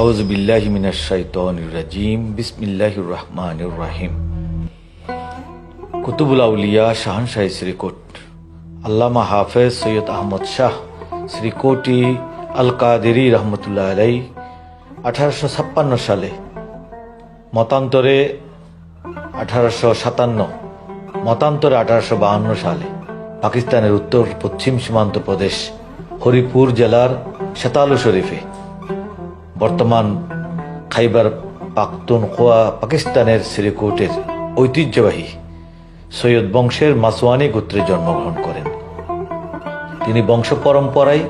আউজ হাফেজ সৈয়দ আহমদ শাহ, শ্রীকোটি আল কাদেরি রহমতুল্লাহ আলাই আঠারোশো ছাপ্পান্ন সালে, মতান্তরে আঠারোশো সাতান্ন, মতান্তরে আঠারোশো বাহান্ন সালে, পাকিস্তানের উত্তর পশ্চিম সীমান্ত প্রদেশ, হরিপুর জেলার সেতালু শরীফে। বর্তমান খাইবার পাখতুনখোয়া পাকিস্তানের শ্রীকোটের ঐতিহ্যবাহী সৈয়দ বংশের মাসওয়ানি গোত্রে জন্মগ্রহণ করেন। তিনি বংশ পরম্পরায়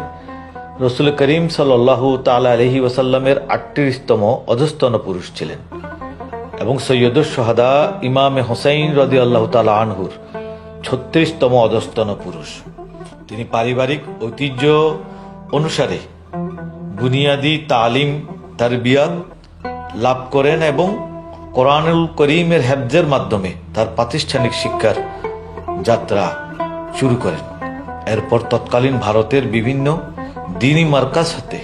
রসুল করিম সাল্লাহু তালা আলহি ওসাল্লামের আটত্রিশতম অধস্তন পুরুষ ছিলেন এবং সৈয়দ সোহাদা ইমামে হোসাইন রদি আল্লাহ তালা আনহুর ছত্রিশতম অধস্তন পুরুষ। তিনি পারিবারিক ঐতিহ্য অনুসারে বুনিয়াদি তালিম, তারবিয়াত লাভ করেন এবং কোরআনুল করিমের হেফজের মাধ্যমে তার প্রাতিষ্ঠানিক শিক্ষার যাত্রা শুরু করেন। এরপর তৎকালীন ভারতের বিভিন্ন দিনী মার্কাজ হতে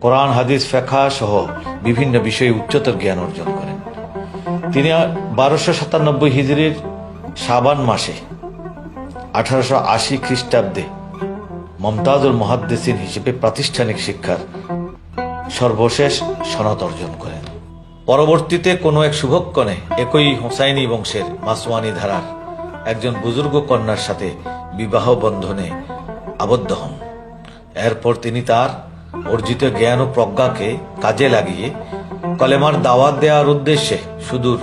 কোরআন, হাদিস ফেখা সহ বিভিন্ন বিষয়ে উচ্চতর জ্ঞান অর্জন করেন। তিনি বারোশো সাতানব্বই হিজড়ির সাবান মাসে আঠারোশো আশি খ্রিস্টাব্দে মমতাজুল মহাদ্দেসিন হিসেবে প্রাতিষ্ঠানিক শিক্ষার সর্বশেষ সনদ অর্জন করেন। পরবর্তীতে কোনো এক শুভক্ষণে একই হোসাইনি বংশের মাসওয়ানি ধারার একজন বুজুর্গ কন্যার সাথে বিবাহ বন্ধনে আবদ্ধ হন। এরপর তিনি তার অর্জিত জ্ঞান ও প্রজ্ঞাকে কাজে লাগিয়ে কলেমার দাওয়াত দেওয়ার উদ্দেশ্যে সুদূর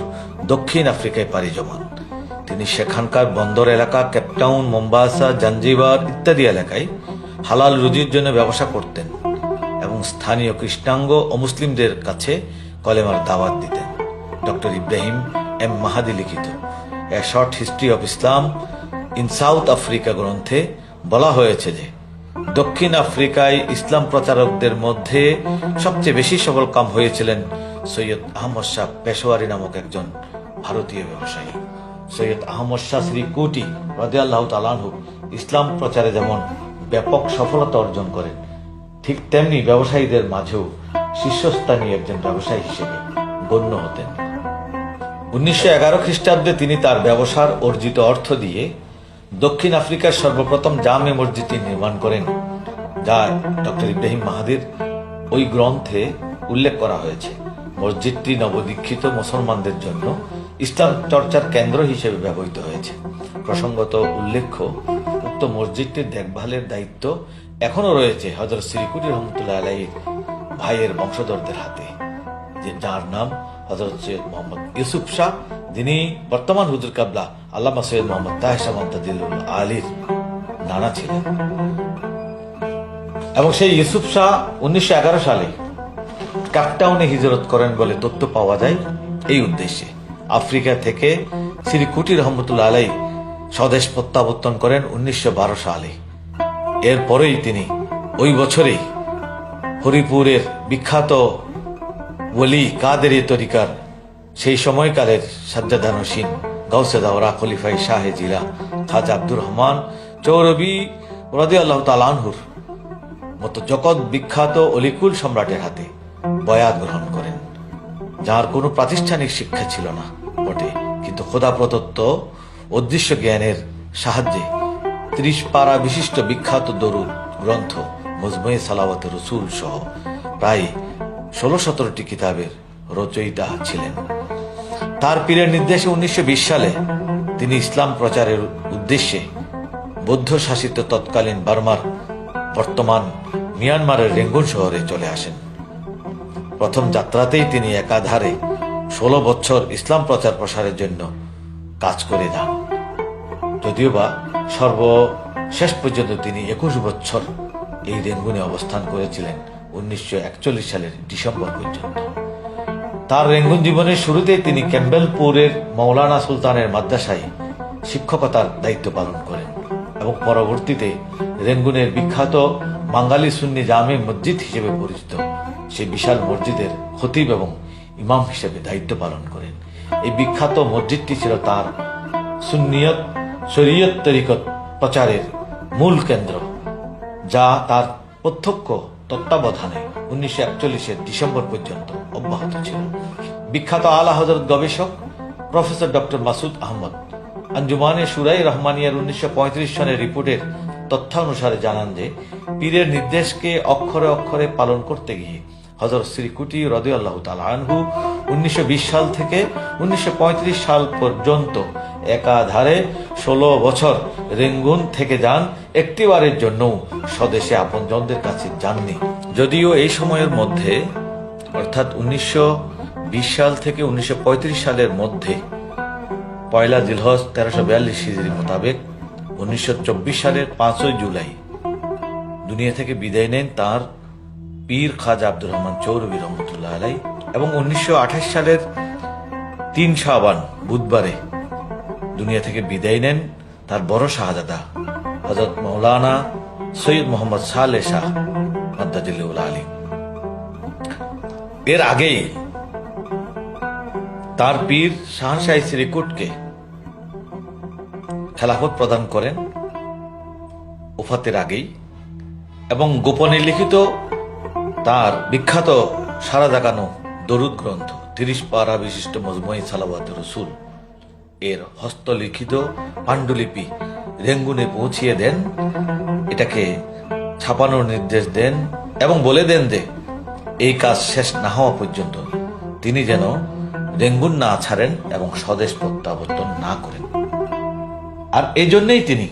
দক্ষিণ আফ্রিকায় পাড়ি জমান। তিনি সেখানকার বন্দর এলাকা, কেপটাউন, মোম্বাসা, জাঞ্জিবার ইত্যাদি এলাকায় হালাল রুজির জন্য ব্যবসা করতেন এবং স্থানীয় কৃষ্ণাঙ্গ ও মুসলিমদের কাছে কলেমার দাওয়াত দিতেন। ডক্টর ইব্রাহিম এম মাহাদি লিখিত, a short history of Islam in South Africa গ্রন্থে বলা হয়েছে যে, দক্ষিণ আফ্রিকায় ইসলাম প্রচারকদের মধ্যে সবচেয়ে বেশি সফল কাম হয়েছিলেন সৈয়দ আহমদ শাহ পেশোয়ারি নামক একজন ভারতীয় ব্যবসায়ী। সৈয়দ আহমদ শাহ শ্রী কুটি রাজে আল্লাহ তালানহু ইসলাম প্রচারে যেমন ব্যাপক সফলতা অর্জন করেন। ঠিক তেমনি ব্যবসায়ীদের মাঝেও শীর্ষস্থানীয় একজন ব্যবসায়ী হিসেবে গণ্য হতেন। উনিশশো এগারো খ্রিস্টাব্দে তিনি তার ব্যবসার অর্জিত অর্থ দিয়ে দক্ষিণ আফ্রিকার সর্বপ্রথম জামে মসজিদটি নির্মাণ করেন, যা ডক্টর ইব্রাহিম মাহাদির ওই গ্রন্থে উল্লেখ করা হয়েছে। মসজিদটি নবদীক্ষিত মুসলমানদের জন্য ইসলাম চর্চার কেন্দ্র হিসেবে ব্যবহৃত হয়েছে। প্রসঙ্গত উল্লেখ্য উক্ত মসজিদটির দেখভালের দায়িত্ব এখনও রয়েছে হজরত শ্রীকুটি রহমতুল্লাহ আলাইয়ের ভাইয়ের বংশধরদের হাতে, যে যার নাম হজরত সৈয়দ মোহাম্মদ ইউসুফ শাহ, যিনি বর্তমান হুজুর কাবলা আল্লামা সৈয়দ মোহাম্মদ তাহেশা মমতাদিল্লুল আলীর নানা ছিলেন। এবং সেই ইউসুফ শাহ উনিশশো এগারো সালে কাপটাউনে হিজরত করেন বলে তথ্য পাওয়া যায় এই উদ্দেশ্যে। আফ্রিকা থেকে শ্রী কুটি রহমতুল্লা আলাই স্বদেশ প্রত্যাবর্তন করেন উনিশশো বারো সালে। এরপরেই তিনি ওই বছরেই হরিপুরের বিখ্যাত ওলি কাদেরি তরিকার সেই সময়কালের সাজ্জাদানসীন গৌসে দাওরা খলিফাই শাহে জিলা খাজা আব্দুর রহমান চৌরবি রদি আল্লাহ তালানহুর মতো জগৎ বিখ্যাত অলিকুল সম্রাটের হাতে বয়াত গ্রহণ করেন, যার কোনো প্রাতিষ্ঠানিক শিক্ষা ছিল না বটে। কিন্তু খোদা প্রদত্ত অদৃশ্য জ্ঞানের সাহায্যে ত্রিশ পারা বিশিষ্ট বিখ্যাত দরুদ গ্রন্থ মজমুয়ে সালাওয়াত রসুল সহ প্রায় ষোলো সতেরোটি কিতাবের রচয়িতা ছিলেন। তার পীরের নির্দেশে উনিশশো বিশ সালে তিনি ইসলাম প্রচারের উদ্দেশ্যে বৌদ্ধ শাসিত তৎকালীন বার্মার বর্তমান মিয়ানমারের রেঙ্গুন শহরে চলে আসেন। প্রথম যাত্রাতেই তিনি একাধারে ষোলো বছর ইসলাম প্রচার প্রসারের জন্য কাজ করে যান। যদিও বা সর্বশেষ পর্যন্ত তিনি একুশ বছর এই রেঙ্গুনে অবস্থান করেছিলেন উনিশশো একচল্লিশ সালের ডিসেম্বর পর্যন্ত। তার রেঙ্গুন জীবনের শুরুতেই তিনি ক্যাম্বেলপুরের মৌলানা সুলতানের মাদ্রাসায় শিক্ষকতার দায়িত্ব পালন করেন এবং পরবর্তীতে রেঙ্গুনের বিখ্যাত বাঙালি সুন্নি জামে মসজিদ হিসেবে পরিচিত সেই বিশাল মসজিদের খতিব এবং ইমাম হিসেবে দায়িত্ব পালন করেন। এই বিখ্যাত মসজিদটি ছিল তার সুন্নিয়ত শরীয়ত তরিকত প্রচারের মূল কেন্দ্র, যা তার প্রত্যক্ষ তত্ত্বাবধানে উনিশশো একচল্লিশের ডিসেম্বর পর্যন্ত অব্যাহত ছিল। বিখ্যাত আলা হজরত গবেষক প্রফেসর ডক্টর মাসুদ আহমদ আঞ্জুমানে সুরাই রহমানিয়ার উনিশশো পঁয়ত্রিশ সনের রিপোর্টের তথ্যানুসারে জানান যে, পীরের নির্দেশকে অক্ষরে অক্ষরে পালন করতে গিয়ে হজরত শ্রীকুটি রদি আল্লাহ আনহু উনিশশো সাল থেকে উনিশশো পঁয়ত্রিশ সাল পর্যন্ত একাধারে ষোলো বছর রেঙ্গুন থেকে যান একটিবারের জন্যও স্বদেশে আপনজনদের কাছে যাননি। যদিও এই সময়ের মধ্যে, অর্থাৎ উনিশশো সাল থেকে উনিশশো পঁয়ত্রিশ সালের মধ্যে, পয়লা জিলহজ তেরোশো বিয়াল্লিশ হিজড়ি মোতাবেক উনিশশো চব্বিশ সালের পাঁচই জুলাই দুনিয়া থেকে বিদায় নেন তার পীর খাজা আব্দুর রহমান চৌরবী রহমতুল্লাহ আলাই এবং উনিশশো আঠাশ সালের তিন শাহবান বুধবারে দুনিয়া থেকে বিদায় নেন তার বড় শাহজাদা হজরত মৌলানা সৈয়দ মোহাম্মদ সালে শাহ মাদ্দাজিল্লাহ আলী। এর আগেই তার পীর শাহশাহী শ্রীকুটকে খেলাফত প্রদান করেন ওফাতের আগেই এবং গোপনে লিখিত তার বিখ্যাত সারা জাগানো দরুদ গ্রন্থ, তিরিশ পারা বিশিষ্ট মজমুই সালাবাত রসুল। এর হস্তলিখিত পাণ্ডুলিপি রেঙ্গুনে পৌঁছিয়ে দেন, এটাকে ছাপানোর নির্দেশ দেন এবং বলে দেন যে, এই কাজ শেষ না হওয়া পর্যন্ত তিনি যেন রেঙ্গুন না ছাড়েন এবং স্বদেশ প্রত্যাবর্তন না করেন। আর এই জন্যেই তিনি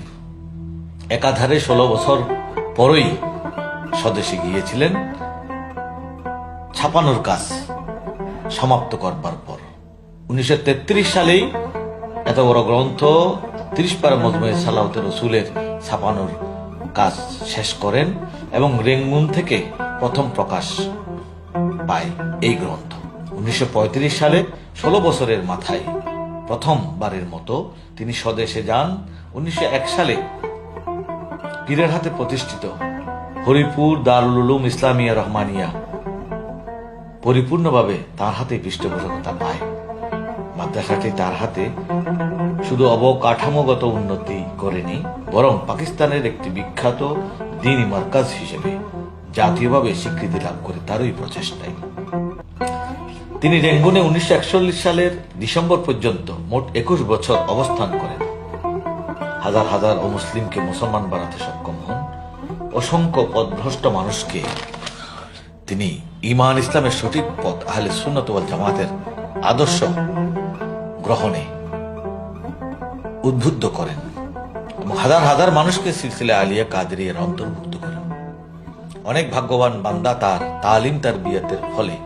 একাধারে ষোলো বছর পরই স্বদেশে গিয়েছিলেন। ছাপানোর কাজ সমাপ্ত করবার পর উনিশশো তেত্রিশ সালেই এত বড় গ্রন্থ, তিরিশ পারা মজমুয়ে সালাহতে রসুলের ছাপানোর কাজ শেষ করেন এবং রেঙ্গুন থেকে প্রথম প্রকাশ পায় এই গ্রন্থ। উনিশশো পঁয়ত্রিশ সালে ষোলো বছরের মাথায় প্রথমবারের মতো তিনি স্বদেশে যান। উনিশশো এক সালে পীরের হাতে প্রতিষ্ঠিত হরিপুর দারুল উলুম ইসলামিয়া রহমানিয়া পরিপূর্ণভাবে তার হাতে পৃষ্ঠপোষকতা পায়। মাদ্রাসাটি তার হাতে শুধু অবকাঠামোগত উন্নতি করেনি, বরং পাকিস্তানের একটি বিখ্যাত দিনী মার্কাজ হিসেবে জাতীয়ভাবে স্বীকৃতি লাভ করে তারই প্রচেষ্টায়। তিনি রেঙ্গুনে উনিশশো একচল্লিশ সালের ডিসেম্বর পর্যন্ত মোট একুশ বছর অবস্থান করেন। হাজার হাজার অমুসলিমকে মুসলমান বানাতে সক্ষম হন। অসংখ্য পদভ্রষ্ট মানুষকে তিনি ইমান ইসলামের সঠিক পথ, আহলে সুন্নত জামাতের আদর্শ গ্রহণে উদ্বুদ্ধ করেন এবং হাজার হাজার মানুষকে সিলসিলা আলিয়া কাদেরিয়ার অন্তর্ভুক্ত করেন। অনেক ভাগ্যবান বান্দা তার তালিম তার বিয়াতের ফলে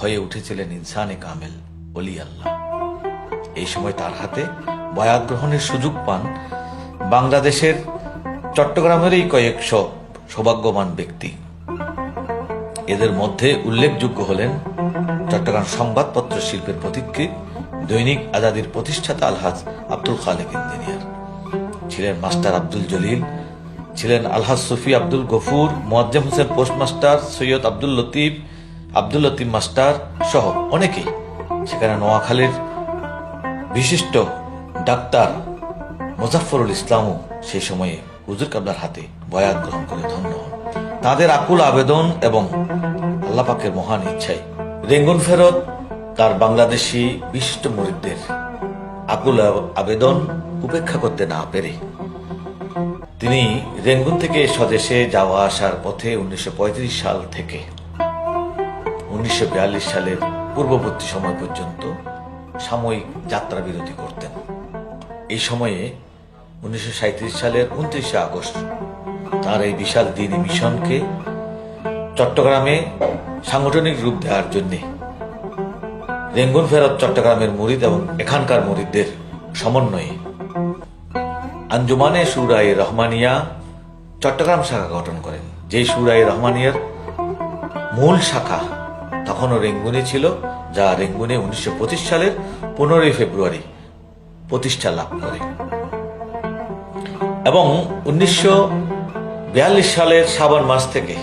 হয়ে উঠেছিলেন ইনসানে কামেল অলি আল্লাহ। এই সময় তার হাতে বয়াত গ্রহণের সুযোগ পান বাংলাদেশের চট্টগ্রামেরই কয়েকশো সৌভাগ্যবান ব্যক্তি। এদের মধ্যে উল্লেখযোগ্য হলেন চট্টগ্রাম সংবাদপত্র শিল্পের প্রতীক্ষিত দৈনিক আজাদির প্রতিষ্ঠাতা আলহাজ আব্দুল খালেক ইঞ্জিনিয়ার। ছিলেন মাস্টার আব্দুল জলিল, ছিলেন আলহাজ সুফি আব্দুল গফুর, মোয়াজ্জেম হোসেন পোস্টমাস্টার, সৈয়দ আব্দুল লতিফ আব্দুল লতিফ মাস্টার সহ অনেকেই। সেখানে নোয়াখালীর বিশিষ্ট ডাক্তার মুজাফরুল ইসলামও সেই সময়ে হুজুর কাবলার হাতে বয়াত গ্রহণ করে ধন্য হন। তাদের আকুল আবেদন এবং আল্লাপাকের মহান ইচ্ছায় রেঙ্গুন ফেরত তার বাংলাদেশি বিশিষ্ট মুরিদদের আকুল আবেদন উপেক্ষা করতে না পেরে। তিনি রেঙ্গুন থেকে স্বদেশে যাওয়া আসার পথে উনিশশো পঁয়ত্রিশ সাল থেকে উনিশশো বিয়াল্লিশ সালের পূর্ববর্তী সময় পর্যন্ত সাময়িক যাত্রা বিরতি করতেন। এই সময়ে উনিশশো সাঁইত্রিশ সালের উনত্রিশে আগস্ট তার এই বিশাল দিনী মিশনকে চট্টগ্রামে সাংগঠনিক রূপ দেওয়ার জন্য রেঙ্গুন ফেরত চট্টগ্রামের মুরিদ এবং এখানকার মুরিদদের সমন্বয়ে। আঞ্জুমানে সুরাই রহমানিয়া চট্টগ্রাম শাখা গঠন করেন। যেই সুরাই রহমানিয়ার মূল শাখা তখনও রেঙ্গুনে ছিল, যা রেঙ্গুনে উনিশশো পঁচিশ সালের পনেরোই ফেব্রুয়ারি প্রতিষ্ঠা লাভ করে। এবং উনিশশো বিয়াল্লিশ সালের শ্রাবণ মাস থেকে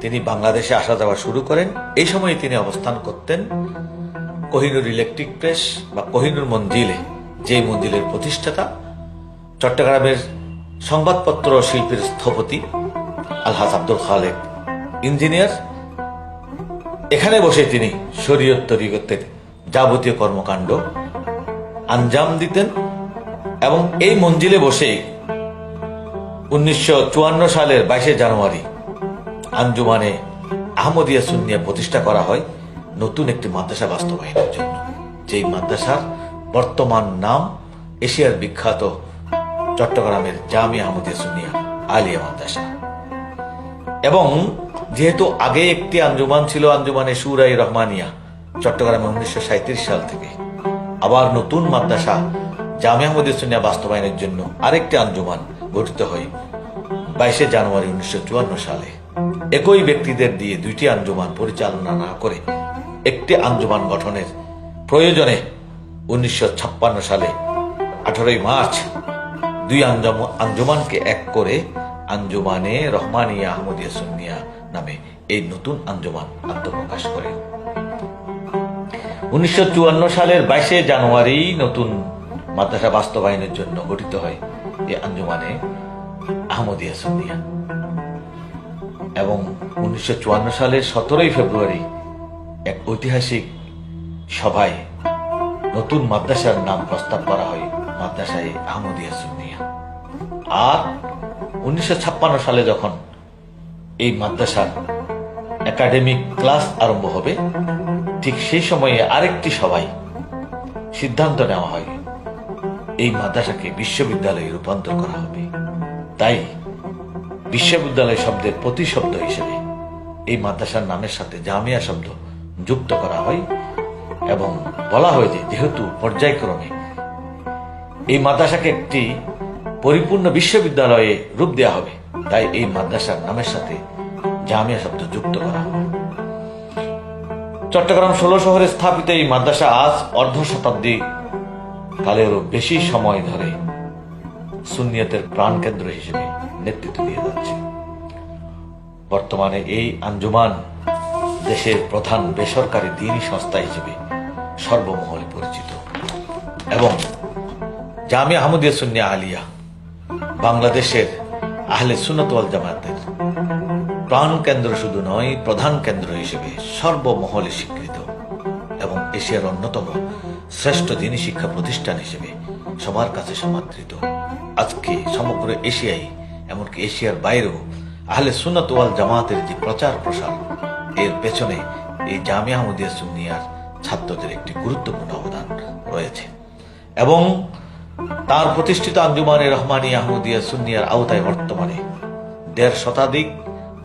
তিনি বাংলাদেশে আসা যাওয়া শুরু করেন। এই সময় তিনি অবস্থান করতেন কোহিনুর ইলেকট্রিক প্রেস বা কোহিনুর মঞ্জিলে যে মন্দিরের প্রতিষ্ঠাতা, চট্টগ্রামের সংবাদপত্র শিল্পের স্থপতি আলহাজ আব্দুল খালেক, ইঞ্জিনিয়ার। এখানে বসে তিনি শরীয়ত তরিকতের যাবতীয় কর্মকাণ্ড আঞ্জাম দিতেন এবং এই মঞ্জিলে বসে উনিশশো চুয়ান্ন সালের বাইশে জানুয়ারি আঞ্জুমানে আহমদিয়া সুন্নিয়া প্রতিষ্ঠা করা হয়। নতুন একটি মাদ্রাসা বাস্তবায়নের জন্য। যেই মাদ্রাসার বর্তমান নাম এশিয়ার বিখ্যাত চট্টগ্রামের জামি আহমদিয়া সুন্নিয়া আলিয়া মাদ্রাসা। এবং যেহেতু আগে একটি আঞ্জুমান ছিল আঞ্জুমানে সুরাই রহমানিয়া, চট্টগ্রামে উনিশশো সাঁইত্রিশ সাল থেকে। আবার নতুন মাদ্রাসা জামি আহমদিয়া সুন্নিয়া বাস্তবায়নের জন্য আরেকটি আঞ্জুমান গঠিত হয় বাইশে জানুয়ারি উনিশশো চুয়ান্ন সালে। একই ব্যক্তিদের দিয়ে দুইটি আঞ্জুমান পরিচালনা না করে একটি আঞ্জুমান গঠনের প্রয়োজনে উনিশশো ছাপ্পান্ন সালে আঠারোই মার্চ দুই আঞ্জুম- আঞ্জুমানকে এক করে আঞ্জুমানে রহমানিয়া আহমদিয়া সুন্নিয়া নামে এই নতুন আঞ্জুমান আত্মপ্রকাশ করে। উনিশশো চুয়ান্ন সালের বাইশে জানুয়ারি নতুন মাদ্রাসা বাস্তবায়নের জন্য গঠিত হয় এই আঞ্জুমানে আহমদিয়া সুন্নিয়া। এবং উনিশশো চুয়ান্ন সালের সতেরোই ফেব্রুয়ারি এক ঐতিহাসিক সভায় নতুন মাদ্রাসার নাম প্রস্তাব করা হয় মাদ্রাসায় আহমদিয়া সুন্নিয়া। আর উনিশশো ছাপ্পান্ন সালে যখন এই মাদ্রাসার একাডেমিক ক্লাস আরম্ভ হবে, ঠিক সেই সময়ে আরেকটি সভায় সিদ্ধান্ত নেওয়া হয়, এই মাদ্রাসাকে বিশ্ববিদ্যালয়ে রূপান্তর করা হবে। তাই বিশ্ববিদ্যালয় শব্দের প্রতিশব্দ হিসেবে এই মাদ্রাসার নামের সাথে জামিয়া শব্দ যুক্ত করা হয় এবং বলা হয় যে যেহেতু পর্যায়ক্রমে এই মাদ্রাসাকে একটি পরিপূর্ণ বিশ্ববিদ্যালয়ে রূপ দেওয়া হবে, তাই এই মাদ্রাসার নামের সাথে জামিয়া শব্দ যুক্ত করা হবে। চট্টগ্রাম ষোলো শহরে স্থাপিত এই মাদ্রাসা আজ অর্ধ শতাব্দী কালেরও বেশি সময় ধরে সুন্নিয়তের প্রাণকেন্দ্র হিসেবে নেতৃত্ব দিয়ে যাচ্ছে। বর্তমানে এই আঞ্জুমান দেশের প্রধান বেসরকারি দিনী সংস্থা হিসেবে সর্বমহলে পরিচিত। এবং জামি আহমদিয়া সুন্নিয়া আলিয়া, বাংলাদেশের আহলে সুনত ওয়াল জামাতের প্রাণ কেন্দ্র শুধু নয়, প্রধান কেন্দ্র হিসেবে সর্বমহলে স্বীকৃত এবং এশিয়ার অন্যতম শ্রেষ্ঠ দিনী শিক্ষা প্রতিষ্ঠান হিসেবে সবার কাছে সমাদৃত। আজকে সমগ্র এশিয়ায়, এমনকি এশিয়ার বাইরেও আহলে সুন্নত ওয়াল জামাতের যে প্রচার প্রসার এর পেছনে এই জামিয়া আহমদিয়া সুন্নিয়ার ছাত্রদের একটি গুরুত্বপূর্ণ অবদান রয়েছে। এবং তার প্রতিষ্ঠিত আঞ্জুমানে রহমানী আহমদিয়া সুন্নিয়ার আওতায় বর্তমানে দেড় শতাধিক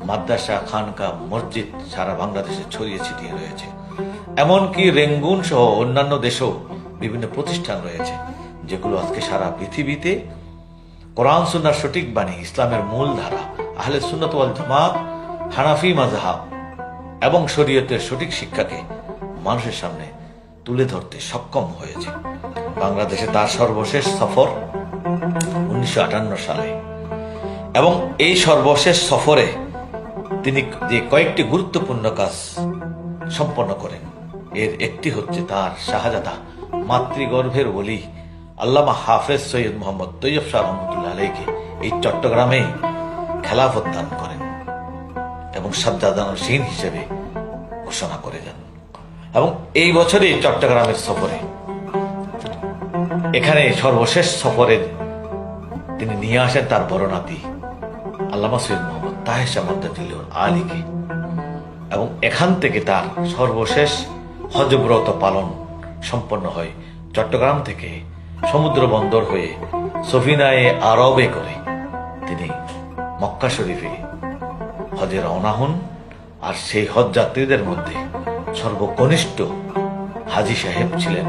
মাদ্রাসা, খানকা, মসজিদ সারা বাংলাদেশে ছড়িয়ে ছিটিয়ে রয়েছে। এমনকি রেঙ্গুন সহ অন্যান্য দেশেও বিভিন্ন প্রতিষ্ঠান রয়েছে, যেগুলো আজকে সারা পৃথিবীতে কোরআন, সুন্নার সঠিক বাণী, ইসলামের মূল ধারা, আহলে সুন্নত জামাত, হানাফি মাজহাব এবং শরীয়তের সঠিক শিক্ষাকে মানুষের সামনে তুলে ধরতে সক্ষম হয়েছে। বাংলাদেশে তার সর্বশেষ সফর উনিশশো আটান্ন সালে। এবং এই সর্বশেষ সফরে তিনি যে কয়েকটি গুরুত্বপূর্ণ কাজ সম্পন্ন করেন, এর একটি হচ্ছে তার শাহজাদা মাতৃগর্ভের বলি আল্লামা হাফেজ সৈয়দ মোহাম্মদ তৈয়ব শাহ রহমতুল্লাহ আলাইকে এই চট্টগ্রামেই খেলাফত দান করেন। এবং সাজ্জাদান সিন হিসেবে ঘোষণা করে যান এবং এই বছরই চট্টগ্রামের সফরে। এখানে সর্বশেষ সফরে তিনি নিয়ে আসেন তার বরণাতি আল্লামা সৈয়দ মোহাম্মদ তাহেশা মাদ্দাজিল আলীকে। এবং এখান থেকে তার সর্বশেষ হজব্রত পালন সম্পন্ন হয় চট্টগ্রাম থেকে সমুদ্র বন্দর হয়ে সফিনায়ে আরবে করে তিনি মক্কা শরীফে হজে রওনা হন আর সেই হজ যাত্রীদের মধ্যে সর্বকনিষ্ঠ হাজি সাহেব ছিলেন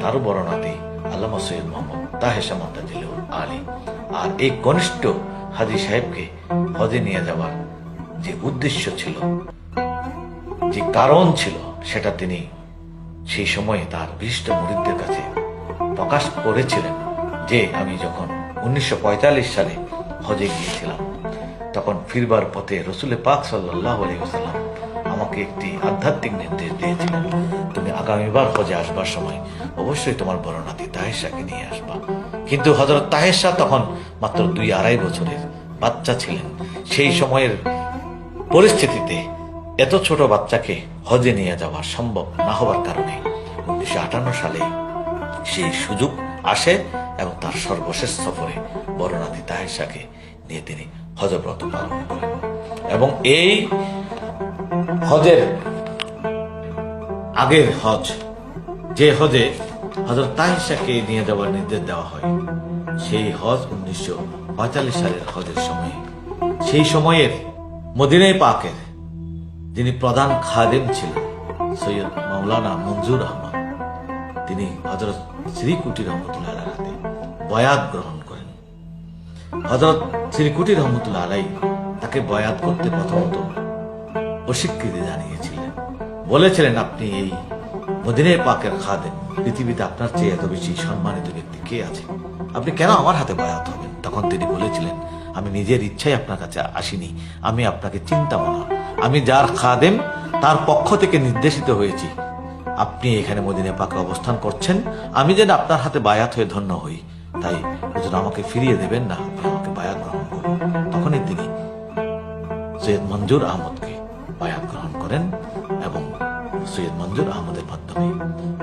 তারও বড় নাতি আল্লামা সৈয়দ মোহাম্মদ তাহেশা মাদ্দাজিল আলী। আর এই কনিষ্ঠ হাজি সাহেবকে হজে নিয়ে যাওয়ার যে উদ্দেশ্য ছিল, যে কারণ ছিল, সেটা তিনি সেই সময়ে তার বিশিষ্ট মুরিদদের কাছে প্রকাশ করেছিলেন যে আমি যখন উনিশশো পঁয়তাল্লিশ সালে হজে গিয়েছিলাম। তখন ফিরবার পথে রসুলে পাক সাল্লাহ আলাইসাল্লাম আমাকে একটি আধ্যাত্মিক নির্দেশ দিয়েছিলেন, তুমি আগামীবার হজে আসবার সময় অবশ্যই তোমার বড় নাতি তাহেশাকে নিয়ে আসবা। কিন্তু হজরত তাহেশা তখন মাত্র দুই আড়াই বছরের বাচ্চা ছিলেন। সেই সময়ের পরিস্থিতিতে এত ছোট বাচ্চাকে হজে নিয়ে যাওয়া সম্ভব না হওয়ার কারণে উনিশশো আটান্ন সালে সেই সুযোগ আসে এবং তার সর্বশেষ সফরে বড় তাহেসাকে নিয়ে তিনি হজব্রত পালন করেন এবং এই হজের আগের হজ, যে হজে হজরত তাহিসাকে নিয়ে যাওয়ার নির্দেশ দেওয়া হয়, সেই হজ উনিশশো পঁয়তাল্লিশ সালের হজের সময়ে। সেই সময়ের মদিনায় পাকের যিনি প্রধান খাদেম ছিলেন, সৈয়দ মাওলানা মঞ্জুর আহমদ, তিনি হজরত শ্রীকুটি রহমতুল্লাহ বয়াত গ্রহণ করেন শ্রী কুটির রহমতুল্লাহ আলাই তাকে বয়াত করতে প্রথমত অস্বীকৃতি জানিয়েছিলেন। বলেছিলেন, আপনি এই মদিনে পাকের খাদেন পৃথিবীতে আপনার চেয়ে এত বেশি সম্মানিত ব্যক্তি কে আছে? আপনি কেন আমার হাতে বয়াত হবেন? তখন তিনি বলেছিলেন, আমি নিজের ইচ্ছায় আপনার কাছে আসিনি। আমি আপনাকে চিন্তা মনা। আমি যার খাদেম, তার পক্ষ থেকে নির্দেশিত হয়েছি। আপনি এখানে মদিনে পাকে অবস্থান করছেন। আমি যেন আপনার হাতে বায়াত হয়ে ধন্য হই। তাই হুজুর আমাকে ফিরিয়ে দেবেন না, আপনি আমাকে বায়াত গ্রহণ করুন। তখনই তিনি সৈয়দ মঞ্জুর আহমদকে বায়াত গ্রহণ করেন এবং সৈয়দ মঞ্জুর আহমদের মাধ্যমে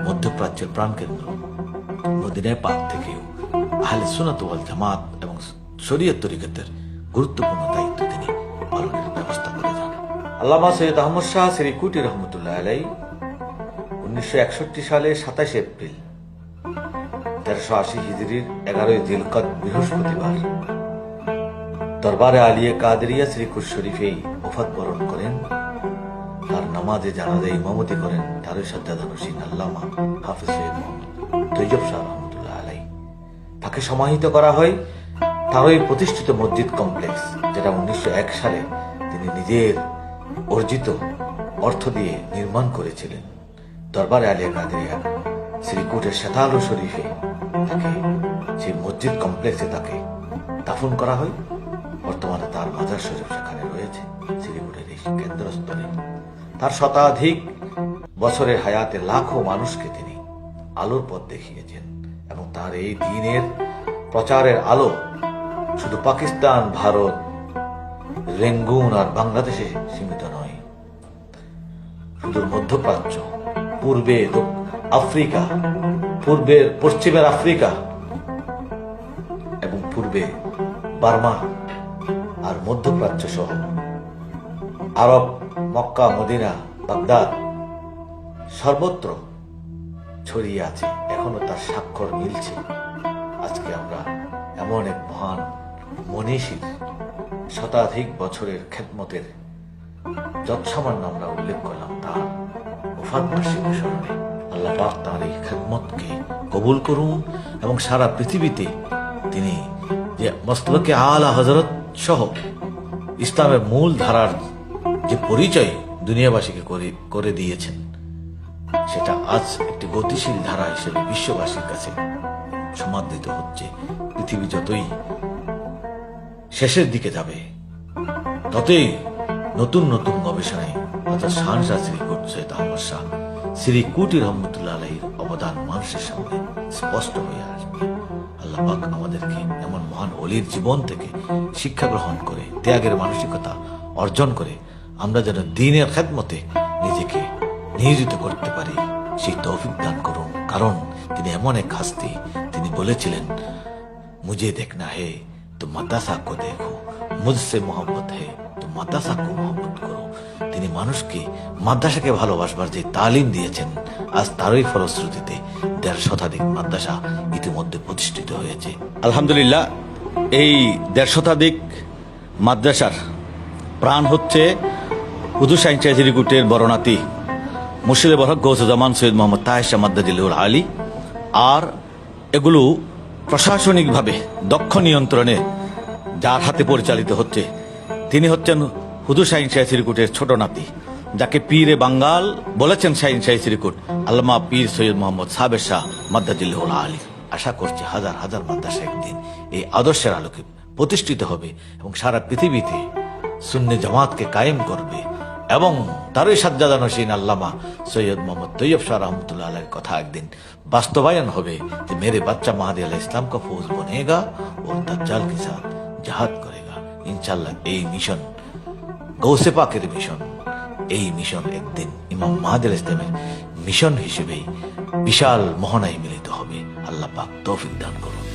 মধ্যপ্রাচ্যের প্রাণকেন্দ্র মদিনায় পাক থেকেও আহলে সুনাত ওয়াল জামাত এবং শরীয়ত তরিকতের গুরুত্বপূর্ণ দায়িত্ব তিনি পালনের ব্যবস্থা করে যান। আল্লামা সৈয়দ আহমদ শাহ শ্রীকুটি রহমতুল্লাহ আলাই উনিশশো একষট্টি সালে সাতাশে এপ্রিল তেরোশো আশি হিজড়ির এগারোই দিলকত বৃহস্পতিবার। দরবারে আলিয়ে কাদরিয়া শ্রীকুর শরীফেই ওফাত বরণ করেন। তার নামাজে জানাজে ইমামতি করেন তারই সজ্জাদা নসীন আল্লামা হাফিজ তৈজব শাহ রহমতুল্লাহ আলাই তাকে সমাহিত করা হয় তারই প্রতিষ্ঠিত মসজিদ কমপ্লেক্স, যেটা উনিশশো এক সালে তিনি নিজের অর্জিত অর্থ দিয়ে নির্মাণ করেছিলেন। দরবারে আলিয়া কাদরিয়া শ্রীকুটের শেতালু শরীফে তাকে সেই মসজিদ কমপ্লেক্সে তাকে দাফন করা হয়। বর্তমানে তার মাজার শরীফ সেখানে রয়েছে শ্রীকুটের এই কেন্দ্রস্থলে। তার শতাধিক বছরের হায়াতে লাখো মানুষকে তিনি আলোর পথ দেখিয়েছেন এবং তার এই দিনের প্রচারের আলো শুধু পাকিস্তান, ভারত, রেঙ্গুন আর বাংলাদেশে সীমিত নয়। শুধু মধ্যপ্রাচ্য, পূর্বে আফ্রিকা পূর্বের পশ্চিমের আফ্রিকা এবং পূর্বে বার্মা আর মধ্যপ্রাচ্য সহ আরব, মক্কা, মদিনা, বাগদাদ সর্বত্র ছড়িয়ে আছে। এখনও তার স্বাক্ষর মিলছে। আজকে আমরা এমন এক মহান মনীষীর শতাধিক বছরের খেদমতের যৎসামান্য আমরা উল্লেখ করলাম তার ওফাত বার্ষিক স্মরণে আল্লাহ পাক তার এই খেদমতকে কবুল করুন এবং সারা পৃথিবীতে তিনি যে মস্তলকে আলা হজরত সহ ইসলামের মূল ধারার যে পরিচয় দুনিয়াবাসীকে করে দিয়েছেন, সেটা আজ একটি গতিশীল ধারা হিসেবে বিশ্ববাসীর কাছে সমাদৃত হচ্ছে। পৃথিবী যতই শেষের দিকে যাবে, ততই নতুন নতুন গবেষণায় অর্থাৎ শাহনশাহ শ্রী কুট সৈয়দ শাহ শ্রী কুটি রহমতুল্লাহ আলহীর অবদান মানুষের সামনে স্পষ্ট হয়ে আসবে। আল্লাহাক আমাদেরকে এমন মহান অলির জীবন থেকে শিক্ষা গ্রহণ করে, ত্যাগের মানসিকতা অর্জন করে, আমরা যেন দিনের খেদমতে নিজেকে নিয়োজিত করতে পারি, সেই তৌফিক দান করুন। কারণ তিনি এমন এক হাস্তি, তিনি বলেছিলেন, মুজে দেখ না হে, তো মাতাসা কো দেখো, মুজসে মোহাম্মত হে। তো মাদ্রাসা কো মোহাম্মত করো তিনি মানুষকে মাদ্রাসাকে ভালোবাসবার যে তালিম দিয়েছেন, আজ তারই ফলশ্রুতিতে দেড় শতাধিক মাদ্রাসা ইতিমধ্যে প্রতিষ্ঠিত হয়েছে। আলহামদুলিল্লাহ, এই দেড় শতাধিক মাদ্রাসার প্রাণ হচ্ছে উদু সাইন চাইজিরিকুটের বরণাতি মুর্শিদে বরক গৌসুজ্জামান সৈয়দ মোহাম্মদ তাহেশা মাদ্দাজিল্লুল আলী। আর এগুলো প্রশাসনিকভাবে দক্ষ নিয়ন্ত্রণে যার হাতে পরিচালিত হচ্ছে তিনি হচ্ছেন হুদু শাহিন শাহী শ্রীকুটের ছোট নাতি, যাকে পীর এ বাঙ্গাল বলেছেন শাহিন শাহী শ্রীকুট আল্লামা পীর সৈয়দ মোহাম্মদ সাবের শাহ মাদ্দাজিল্লাহ আলী। আশা করছি হাজার হাজার মাদ্রাসা একদিন এই আদর্শের আলোকে প্রতিষ্ঠিত হবে এবং সারা পৃথিবীতে সুন্নি জামাতকে কায়েম করবে এবং তারই সাজ্জাদান নসীন আল্লামা সৈয়দ মোহাম্মদ তৈয়ব শাহ রহমতুল্লাহ আলের কথা একদিন বাস্তবায়ন হবে যে মেরে বাচ্চা মাহাদি আলাহ ইসলাম কা ফৌজ বনেগা ও তার জাল কিসান জাহাদ করে ইনশাল্লাহ এই মিশন গৌসে পাকের মিশন এই মিশন একদিন ইমাম মাহাদের ইসলামের মিশন হিসেবেই বিশাল মহনায় মিলিত হবে। আল্লাহ পাক তৌফিক দান করুন।